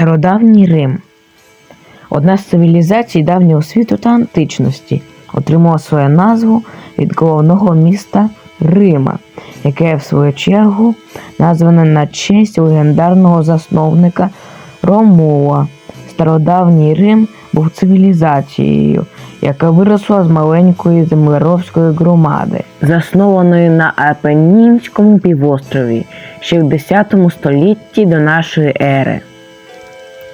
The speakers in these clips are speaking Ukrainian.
Стародавній Рим. Одна з цивілізацій давнього світу та античності отримала свою назву від головного міста Рима, яке в свою чергу назване на честь легендарного засновника Ромула. Стародавній Рим був цивілізацією, яка виросла з маленької землеробської громади, заснованої на Апеннінському півострові ще в 10 столітті до нашої ери.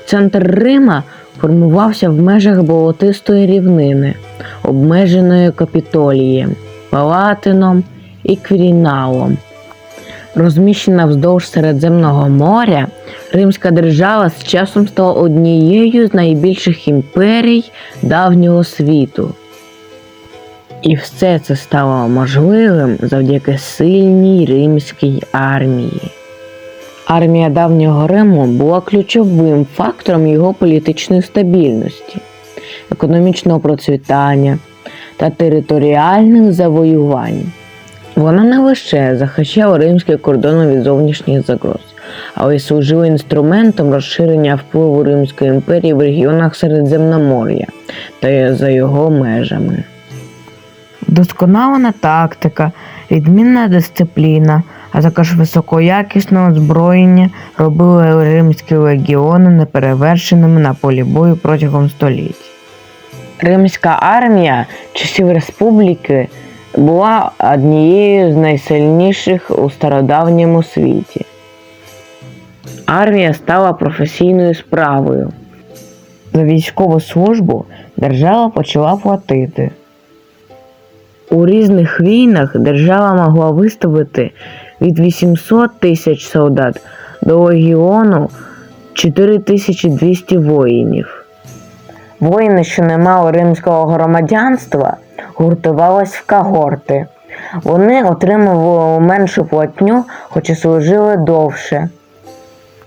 Центр Рима формувався в межах болотистої рівнини, обмеженої Капітолієм, Палатином і Квіріналом. Розміщена вздовж Середземного моря, Римська держава з часом стала однією з найбільших імперій давнього світу. І все це стало можливим завдяки сильній римській армії. Армія давнього Риму була ключовим фактором його політичної стабільності, економічного процвітання та територіальних завоювань. Вона не лише захищала римські кордони від зовнішніх загроз, але й служила інструментом розширення впливу Римської імперії в регіонах Середземномор'я та за його межами. Досконалена тактика, відмінна дисципліна, а також високоякісне озброєння робили римські легіони неперевершеними на полі бою протягом століть. Римська армія часів республіки була однією з найсильніших у стародавньому світі. Армія стала професійною справою. За військову службу держава почала платити. У різних війнах держава могла виставити від 800 тисяч солдат до легіону 4200 воїнів. Воїни, що не мали римського громадянства, гуртувались в когорти. Вони отримували меншу платню, хоч служили довше.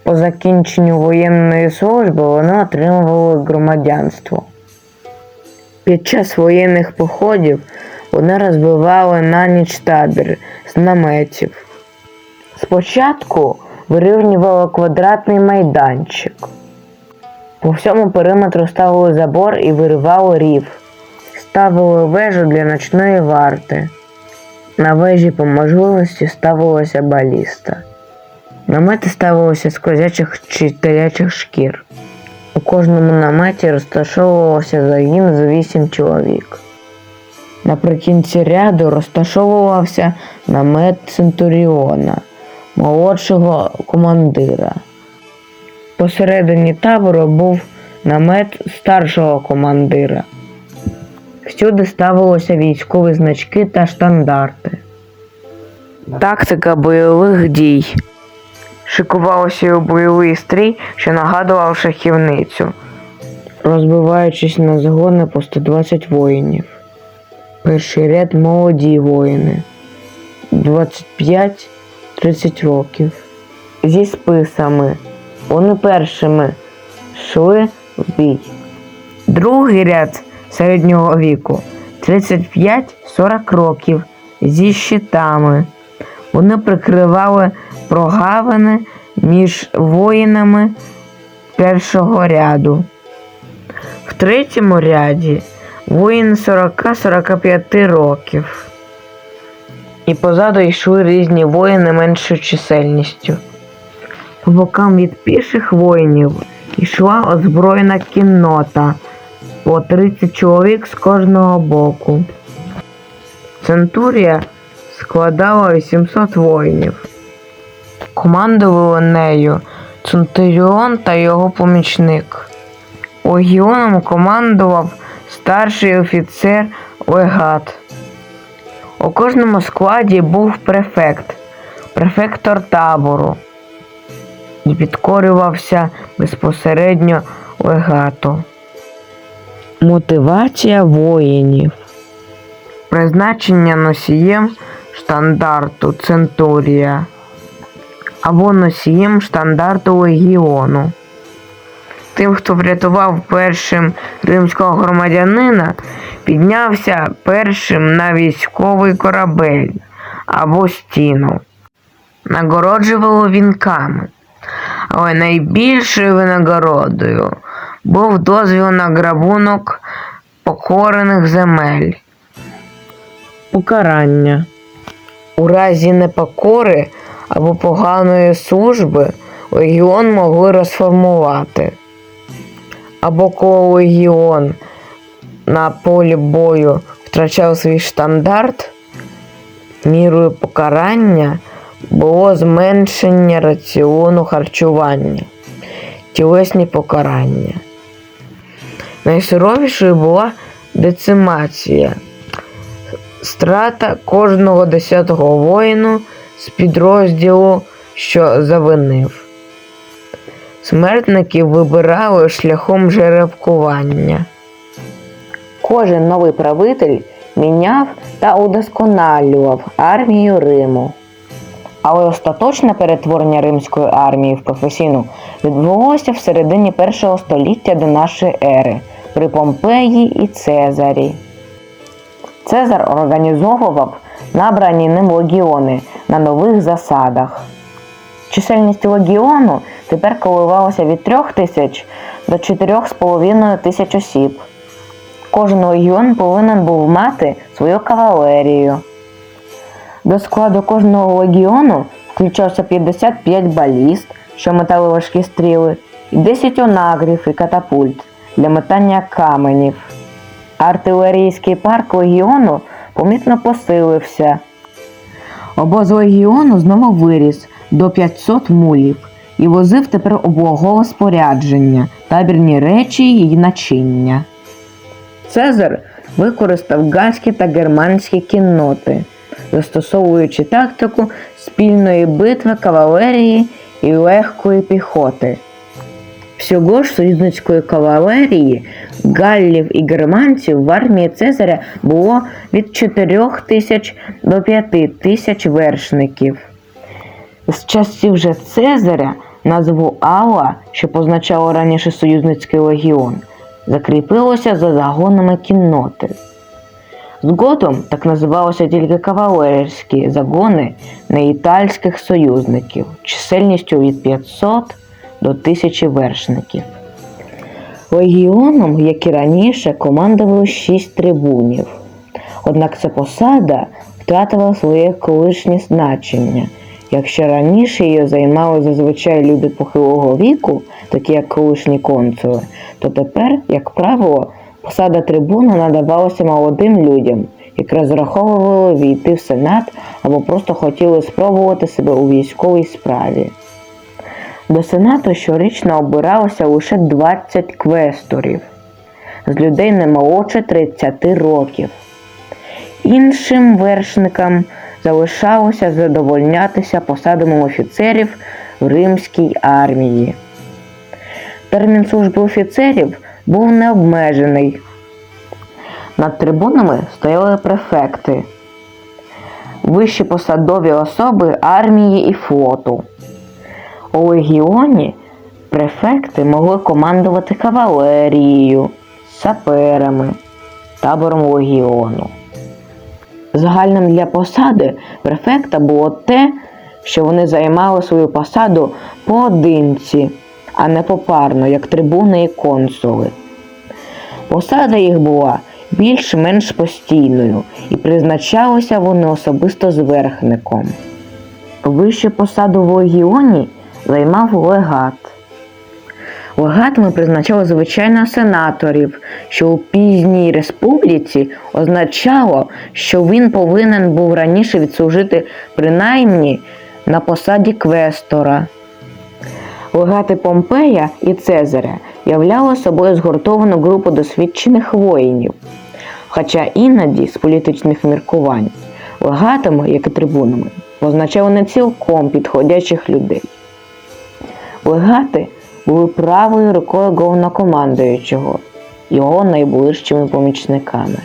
По закінченню воєнної служби вони отримували громадянство. Під час воєнних походів вони розбивали на ніч табір з наметів. Спочатку вирівнювали квадратний майданчик. По всьому периметру ставили забор і виривали рів. Ставили вежу для ночної варти. На вежі по можливості ставилася баліста. Намети ставилися з козячих чи телячих шкір. У кожному наметі розташовувався загін з вісім чоловік. Наприкінці ряду розташовувався намет Центуріона, молодшого командира. Посередині табору був намет старшого командира. Всюди ставилося військові значки та штандарти. Тактика бойових дій. Шикувалося у бойовий стрій, що нагадував шахівницю, розбиваючись на загони по 120 воїнів. Перший ряд молоді воїни 25-30 років. Зі списами. Вони першими йшли в бій. Другий ряд середнього віку 35-40 років зі щитами. Вони прикривали прогавини між воїнами першого ряду. В третьому ряді воїн 40-45 років. І позаду йшли різні воїни меншою чисельністю. По бокам від піших воїнів йшла озброєна кіннота по 30 чоловік з кожного боку. Центурія складала 800 воїнів. Командували нею Центуріон та його помічник. Легіоном командував старший офіцер легат. У кожному складі був префект, префектор табору і підкорювався безпосередньо легату. Мотивація воїнів. Призначення носієм штандарту Центурія або носієм штандарту легіону. Тим, хто врятував першим римського громадянина, піднявся першим на військовий корабель або стіну. Нагороджувало вінками. Але найбільшою винагородою був дозвіл на грабунок покорених земель. Покарання. У разі непокори або поганої служби легіон могли розформувати. Або коли легіон на полі бою втрачав свій штандарт, мірою покарання було зменшення раціону харчування, тілесні покарання. Найсуровішою була децимація, страта кожного десятого воїну з підрозділу, що завинив. Смертників вибирали шляхом жеребкування. Кожен новий правитель міняв та удосконалював армію Риму. Але остаточне перетворення римської армії в професійну відбулося в середині першого століття до нашої ери при Помпеї і Цезарі. Цезар організовував набрані ним легіони на нових засадах. Чисельність легіону тепер коливалася від 3 тисяч до 4,5 тисяч осіб. Кожен легіон повинен був мати свою кавалерію. До складу кожного легіону включався 55 баліст, що метали важкі стріли, і 10 онагрів і катапульт для метання каменів. Артилерійський парк легіону помітно посилився. Обоз легіону знову виріс до 500 мулів і возив тепер облогове спорядження, табірні речі і начиння. Цезар використав ганські та германські кінноти, застосовуючи тактику спільної битви кавалерії і легкої піхоти. Всього ж союзницької кавалерії, галлів і германців в армії Цезаря було від 4 тисяч до 5 тисяч вершників. З часів же Цезаря назву Алла, що позначало раніше союзницький легіон, закріпилося за загонами кінноти. Згодом так називалися тільки кавалерські загони неітальських союзників чисельністю від 500 до 1000 вершників. Легіоном, як і раніше, командували шість трибунів. Однак ця посада втратила своє колишнє значення. Якщо раніше її займали зазвичай люди похилого віку, такі як колишні консули, то тепер, як правило, посада трибуна надавалася молодим людям, які розраховували війти в сенат або просто хотіли спробувати себе у військовій справі. До сенату щорічно обиралося лише 20 квесторів з людей не молодше 30 років. Іншим вершникам залишалося задовольнятися посадами офіцерів в римській армії. Термін служби офіцерів був необмежений. Над трибунами стояли префекти, вищі посадові особи армії і флоту. У легіоні префекти могли командувати кавалерією, саперами, табором легіону. Загальним для посади префекта було те, що вони займали свою посаду поодинці, а не попарно, як трибуни і консули. Посада їх була більш-менш постійною і призначалися вони особисто зверхником. Вищу посаду в легіоні займав легат. Легатами призначали звичайно сенаторів, що у пізній республіці означало, що він повинен був раніше відслужити принаймні на посаді квестора. Легати Помпея і Цезаря являли собою згуртовану групу досвідчених воїнів, хоча іноді з політичних міркувань легатами, як і трибунами, означали не цілком підходячих людей. Легати були правою рукою головнокомандуючого, його найближчими помічниками.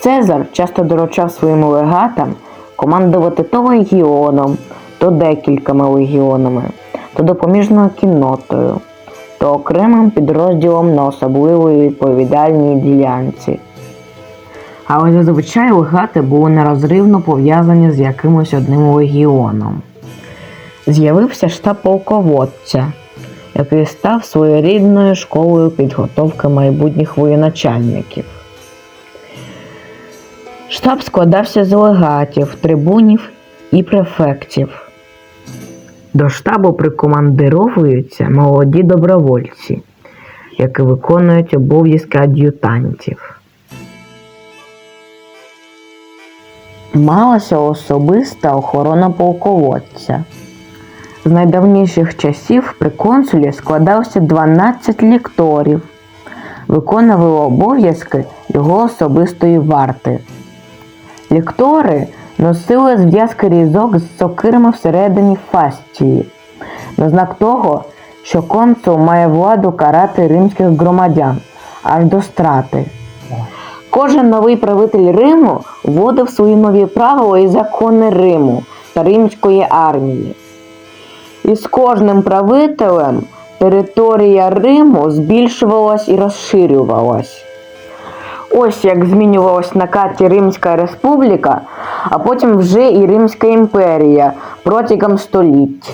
Цезар часто доручав своїм легатам командувати то легіоном, то декількома легіонами, то допоміжною кіннотою, то окремим підрозділом на особливої відповідальній ділянці. Але зазвичай легати були нерозривно пов'язані з якимось одним легіоном. з'явився штаб полководця, який став своєрідною школою підготовки майбутніх воєначальників. Штаб складався з легатів, трибунів і префектів. До штабу прикомандировуються молоді добровольці, які виконують обов'язки ад'ютантів. Малася особиста охорона полководця. З найдавніших часів при консулі складався 12 лікторів, виконували обов'язки його особистої варти. Ліктори носили зв'язки різок з сокирами всередині фастії, на знак того, що консул має владу карати римських громадян аж до страти. Кожен новий правитель Риму вводив свої нові правила і закони Риму та римської армії. І з кожним правителем територія Риму збільшувалась і розширювалась. Ось як змінювалась на карті Римська Республіка, а потім вже і Римська імперія протягом століть.